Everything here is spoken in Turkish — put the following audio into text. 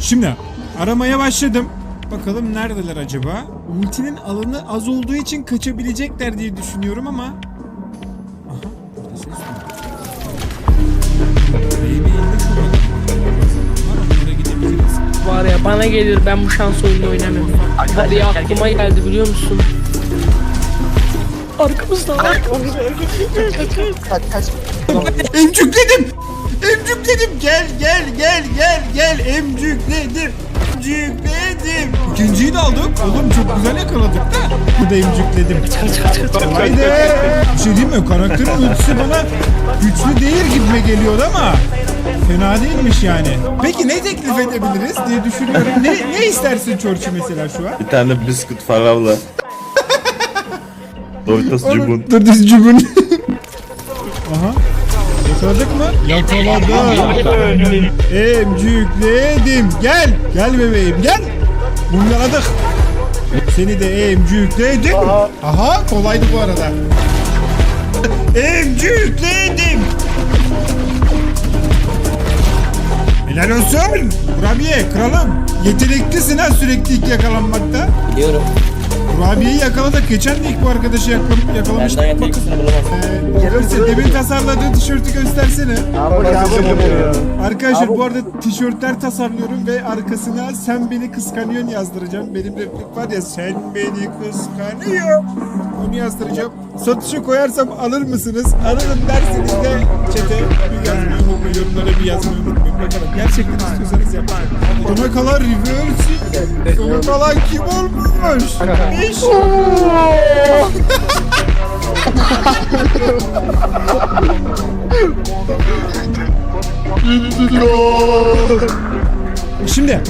Şimdi aramaya başladım. Bakalım neredeler acaba? Ultinin alanı az olduğu için kaçabilecekler diye düşünüyorum ama... Aha, burada ses var. Baby indi şurada. Var onlara gidebiliriz. Var ya bana gelir ben bu şans oyunu oynamıyorum. Var ya aklıma geldi biliyor musun? Arkamızda var. Kaç kaç. Emcükledim! Emcükledim! Emcükledim! İkinciyi de aldık. Oğlum çok güzel yakaladık da. Bu da emcükledim. Haydi! Bir şey diyeyim mi? Karakterin ultisi bana güçlü değil gibime geliyordu ama fena değilmiş yani. Peki ne teklif edebiliriz diye düşünüyorum. Ne, ne istersin Çorçu mesela şu an? Bir tane bisküt faravla. Doritos cubun. Dur düz cübün. Aha. Yakaladık mı? Yakaladım. Emcükledim. Gel. Gel bebeğim gel. Bunu yakaladık. Seni de emcükledim. Aha kolaydı bu arada. Emcükledim. Helal olsun. Kurabiye kralım. Yeteneklisin ha sürekli ilk yakalanmakta. Biliyorum. Kurabiyeyi yakaladık. Geçen de ilk bu arkadaşı yakala- yakalamıştık. Benden Bakın. yeteneklisini bulamazsın. Ee, demin tasarladığı tişörtü göstersene. Abi. Arkadaşlar bu arada tişörtler tasarlıyorum ve arkasına sen beni kıskanıyorsun yazdıracağım. Benim replik var ya sen beni kıskanıyor. Onu yazdıracağım. Satışa koyarsam alır mısınız? Alırım derseniz de çete bir yazmayı unutmayın. Bir yazmayı unutmayın. Bakalım gerçekten istiyorsanız yapacağım. Sona kalan reverse. Sona kalan kim olmuş? Eş. Şimdi